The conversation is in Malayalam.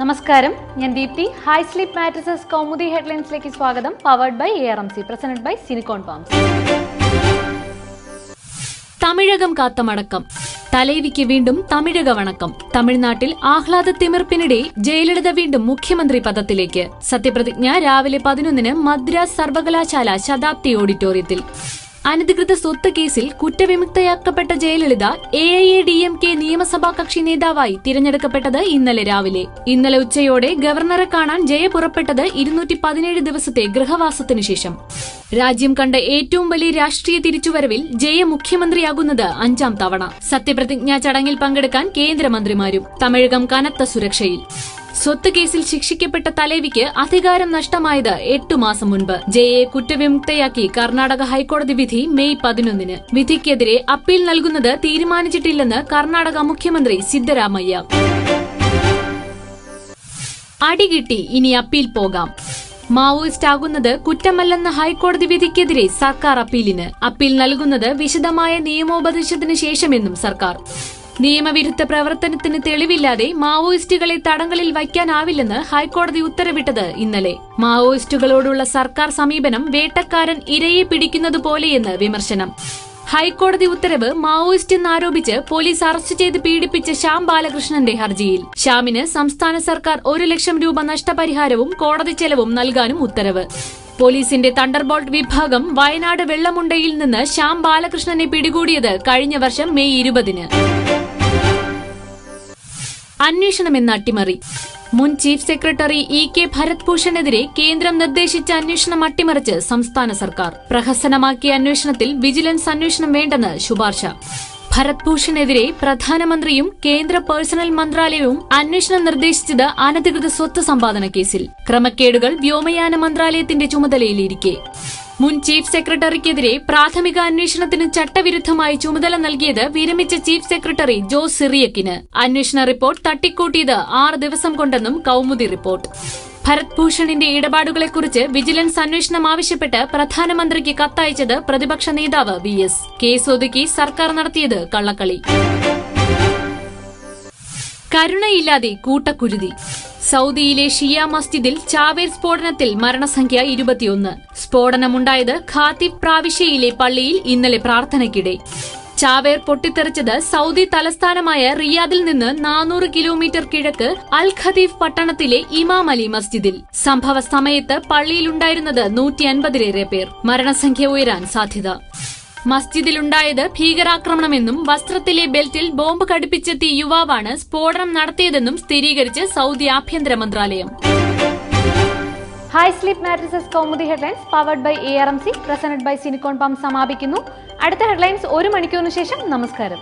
നമസ്കാരം. ഞാൻ Deepti. High sleep mattresses Kaumudi ഹെഡ്ലൈൻസിലേക്ക് സ്വാഗതം. Powered by A R M C presented by സിനിക്കോൺ palms തമിഴകം കാത്തമടക്കം തലൈവിക്ക് വീണ്ടും തമിഴക വണക്കം. തമിഴ്നാട്ടിൽ ആഹ്ലാദ തിമിർപ്പിനിടെ ജയലളിത വീണ്ടും മുഖ്യമന്ത്രി പദത്തിലേക്ക്. സത്യപ്രതിജ്ഞ രാവിലെ പതിനൊന്നിന് മദ്രാസ് സർവകലാശാല ശതാബ്ദി ഓഡിറ്റോറിയത്തിൽ. അനധികൃത സ്വത്ത് കേസിൽ കുറ്റവിമുക്തയാക്കപ്പെട്ട Jayalalithaa A I A D M K നിയമസഭാ കക്ഷി നേതാവായി തിരഞ്ഞെടുക്കപ്പെട്ടത് ഇന്നലെ രാവിലെ. ഇന്നലെ ഉച്ചയോടെ ഗവർണറെ കാണാൻ ജയ പുറപ്പെട്ടത് ഇരുന്നൂറ്റി പതിനേഴ് ദിവസത്തെ ഗൃഹവാസത്തിനു ശേഷം. രാജ്യം കണ്ട ഏറ്റവും വലിയ രാഷ്ട്രീയ തിരിച്ചുവരവിൽ ജയ മുഖ്യമന്ത്രിയാകുന്നത് അഞ്ചാം തവണ. സത്യപ്രതിജ്ഞാ ചടങ്ങിൽ പങ്കെടുക്കാൻ കേന്ദ്രമന്ത്രിമാരും തമിഴകം കനത്ത സുരക്ഷയിൽ. സ്വത്ത് കേസിൽ ശിക്ഷിക്കപ്പെട്ട തലേവിക്ക് അധികാരം നഷ്ടമായത് എട്ടു മാസം മുൻപ്. ജയയെ കുറ്റവിമുക്തയാക്കി കർണാടക ഹൈക്കോടതി വിധി മെയ് പതിനൊന്നിന്. വിധിക്കെതിരെ അപ്പീൽ നൽകുന്നത് തീരുമാനിച്ചിട്ടില്ലെന്ന് കർണാടക മുഖ്യമന്ത്രി സിദ്ധരാമയ്യ. അടികിട്ടി ഇനി അപ്പീൽ പോകാം. മാവോയിസ്റ്റ് ആകുന്നത് കുറ്റമല്ലെന്ന ഹൈക്കോടതി വിധിക്കെതിരെ സർക്കാർ അപ്പീലിന്. അപ്പീൽ നൽകുന്നത് വിശദമായ നിയമോപദേശത്തിന് ശേഷമെന്നും സർക്കാർ. നിയമവിരുദ്ധ പ്രവർത്തനത്തിന് തെളിവില്ലാതെ മാവോയിസ്റ്റുകളെ തടങ്കലിൽ വയ്ക്കാനാവില്ലെന്ന് ഹൈക്കോടതി ഉത്തരവിട്ടത് ഇന്നലെ. മാവോയിസ്റ്റുകളോടുള്ള സർക്കാർ സമീപനം വേട്ടക്കാരൻ ഇരയെ പിടിക്കുന്നതുപോലെയെന്ന് വിമർശനം. ഹൈക്കോടതി ഉത്തരവ് മാവോയിസ്റ്റ് എന്നാരോപിച്ച് പോലീസ് അറസ്റ്റ് ചെയ്ത് പീഡിപ്പിച്ച ശ്യാം ബാലകൃഷ്ണന്റെ ഹർജിയിൽ. ശ്യാമിന് സംസ്ഥാന സർക്കാർ ഒരു ലക്ഷം രൂപ നഷ്ടപരിഹാരവും കോടതി ചെലവും നൽകാനും ഉത്തരവ്. പോലീസിന്റെ തണ്ടർബോൾട്ട് വിഭാഗം വയനാട് വെള്ളമുണ്ടയിൽ നിന്ന് ശ്യാം ബാലകൃഷ്ണനെ പിടികൂടിയത് കഴിഞ്ഞ വർഷം മെയ് ഇരുപതിന്. അന്വേഷണമെന്ന അട്ടിമറി. മുൻ chief secretary E K Bharat ഭൂഷണെതിരെ കേന്ദ്രം നിർദ്ദേശിച്ച അന്വേഷണം അട്ടിമറിച്ച് സംസ്ഥാന സർക്കാർ. പ്രഹസനമാക്കിയ അന്വേഷണത്തിൽ വിജിലൻസ് അന്വേഷണം വേണ്ടെന്ന് ശുപാർശ. ഭരത് ഭൂഷണെതിരെ പ്രധാനമന്ത്രിയും കേന്ദ്ര പേഴ്സണൽ മന്ത്രാലയവും അന്വേഷണം നിർദ്ദേശിച്ചത് അനധികൃത സ്വത്ത് സമ്പാദന കേസിൽ. ക്രമക്കേടുകൾ വ്യോമയാന മന്ത്രാലയത്തിന്റെ ചുമതലയിലിരിക്കെ. മുൻ ചീഫ് സെക്രട്ടറിക്കെതിരെ പ്രാഥമിക അന്വേഷണത്തിന് ചട്ടവിരുദ്ധമായി ചുമതല നൽകിയത് വിരമിച്ച ചീഫ് സെക്രട്ടറി ജോസ് സിറിയക്കിന്. അന്വേഷണ റിപ്പോർട്ട് തട്ടിക്കൂട്ടിയത് ആറ് ദിവസം കൊണ്ടെന്നും കൌമുദി റിപ്പോർട്ട്. ഭരത് ഭൂഷണിന്റെ ഇടപാടുകളെക്കുറിച്ച് വിജിലൻസ് അന്വേഷണം ആവശ്യപ്പെട്ട് പ്രധാനമന്ത്രിക്ക് കത്തയച്ചത് പ്രതിപക്ഷ നേതാവ് വി എസ്. കേസ് ഒതുക്കി സർക്കാർ നടത്തിയത് കള്ളക്കളി. കരുണയില്ലാതെ കൂട്ടക്കുരുതി. സൗദിയിലെ ഷിയ മസ്ജിദിൽ ചാവേർ സ്ഫോടനത്തിൽ മരണസംഖ്യ ഇരുപത്തിയൊന്ന്. സ്ഫോടനമുണ്ടായത് ഖാത്തിബ് പ്രാവിശ്യയിലെ പള്ളിയിൽ ഇന്നലെ പ്രാർത്ഥനയ്ക്കിടെ. ചാവേർ പൊട്ടിത്തെറിച്ചത് സൗദി തലസ്ഥാനമായ റിയാദിൽ നിന്ന് നാനൂറ് കിലോമീറ്റർ കിഴക്ക് അൽ ഖദീഫ് പട്ടണത്തിലെ ഇമാം അലി മസ്ജിദിൽ. സംഭവ സമയത്ത് പള്ളിയിലുണ്ടായിരുന്നത് നൂറ്റി അൻപതിലേറെ പേർ. മരണസംഖ്യ ഉയരാൻ സാധ്യത. മസ്ജിദിലുണ്ടായത് ഭീകരാക്രമണമെന്നും വസ്ത്രത്തിലെ ബെൽറ്റിൽ ബോംബ് ഘടിപ്പിച്ചെത്തിയ യുവാവാണ് സ്ഫോടനം നടത്തിയതെന്നും സ്ഥിരീകരിച്ച് സൗദി ആഭ്യന്തര മന്ത്രാലയം. High sleep mattresses Kaumudi headlines powered by A R M C presented by സിനിക്കോൺ palm സമാപിക്കുന്നു. അടുത്ത ഹെഡ്ലൈൻസ് ഒരു മണിക്കൂറിന് ശേഷം നമസ്കാരം.